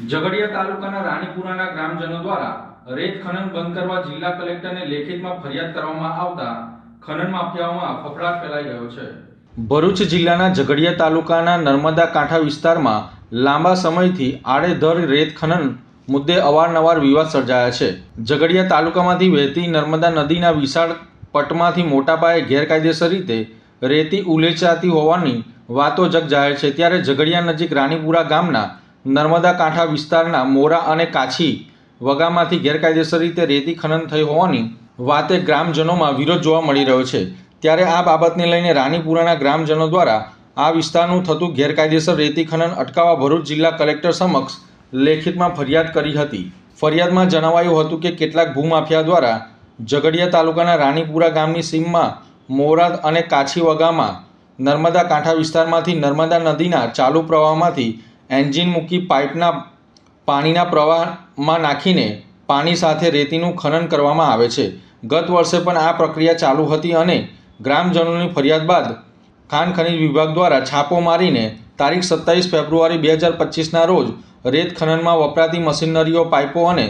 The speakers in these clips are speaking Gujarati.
ઝઘડિયા તાલુકાના રાણીપુરાના ગ્રામજનો દ્વારા રેત ખનન બંધ કરવા જિલ્લા કલેક્ટરને લેખિતમાં ફરિયાદ કરવામાં આવતા ખનન માફિયાઓમાં ફફડાટ ફેલાઈ ગયો છે. ભરૂચ જિલ્લાના ઝઘડિયા તાલુકાના નર્મદા કાંઠા વિસ્તારમાં લાંબા સમયથી આડેધડ રેત ખનન મુદ્દે અવારનવાર વિવાદ સર્જાયા છે. ઝઘડિયા તાલુકામાંથી વહેતી નર્મદા નદીના વિશાળ પટમાંથી મોટા પાયે ગેરકાયદેસર રીતે રેતી ઉલેચાતી હોવાની વાતો જગ જાહેર છે. ત્યારે ઝઘડિયા નજીક રાણીપુરા ગામના નર્મદા કાંઠા વિસ્તારના મોરા અને કાછી વગામાંથી ગેરકાયદેસર રીતે રેતી ખનન થઈ હોવાની વાતે ગ્રામજનોમાં વિરોધ જોવા મળી રહ્યો છે. ત્યારે આ બાબતને લઈને રાણીપુરાના ગ્રામજનો દ્વારા આ વિસ્તારનું થતું ગેરકાયદેસર રેતી ખનન અટકાવવા ભરૂચ જિલ્લા કલેક્ટર સમક્ષ લેખિતમાં ફરિયાદ કરી હતી. ફરિયાદમાં જણાવાયું હતું કે કેટલાક ભૂમાફિયા દ્વારા ઝઘડિયા તાલુકાના રાણીપુરા ગામની સીમમાં મોરાદ અને કાછી વગામાં નર્મદા કાંઠા વિસ્તારમાંથી નર્મદા નદીના ચાલુ પ્રવાહમાંથી એન્જિન મૂકી પાઇપના પાણીના પ્રવાહમાં નાખીને પાણી સાથે રેતીનું ખનન કરવામાં આવે છે. ગત વર્ષે પણ આ પ્રક્રિયા ચાલુ હતી અને ગ્રામજનોની ફરિયાદ બાદ ખાણ ખનિજ વિભાગ દ્વારા છાપો મારીને તારીખ સત્તાવીસ ફેબ્રુઆરી બે હજાર પચીસના રોજ રેત ખનનમાં વપરાતી મશીનરીઓ, પાઇપો અને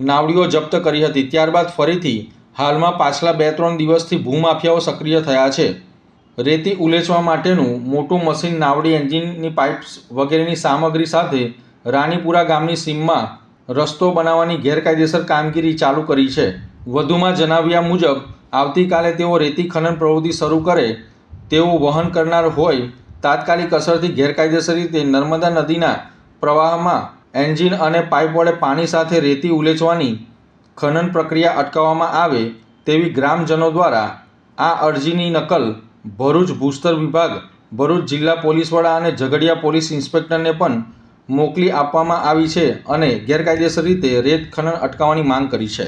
નાવડીઓ જપ્ત કરી હતી. ત્યારબાદ ફરીથી હાલમાં પાછલા બે ત્રણ દિવસથી ભૂમાફિયાઓ સક્રિય થયા છે. રેતી ઉલેચવા માટેનું મોટું મશીન નાવડી એન્જિનની પાઇપ્સ વગેરેની સામગ્રી સાથે રાણીપુરા ગામની સીમમાં રસ્તો બનાવવાની ગેરકાયદેસર કામગીરી ચાલુ કરી છે. વધુમાં જણાવ્યા મુજબ, આવતીકાલે તેઓ રેતી ખનન પ્રવૃત્તિ શરૂ કરે તેવું વહન કરનાર હોય તાત્કાલિક અસરથી ગેરકાયદેસર રીતે નર્મદા નદીના પ્રવાહમાં એન્જિન અને પાઇપ વડે પાણી સાથે રેતી ઉલેચવાની ખનન પ્રક્રિયા અટકાવવામાં આવે તેવી ગ્રામજનો દ્વારા આ અરજીની નકલ ભરૂચ ભૂસ્તર વિભાગ, ભરૂચ જિલ્લા પોલીસ અને ઝઘડિયા પોલીસ ઇન્સ્પેક્ટરને પણ મોકલી આપવામાં આવી છે અને ગેરકાયદેસર રીતે રેત ખનન અટકાવવાની માંગ કરી છે.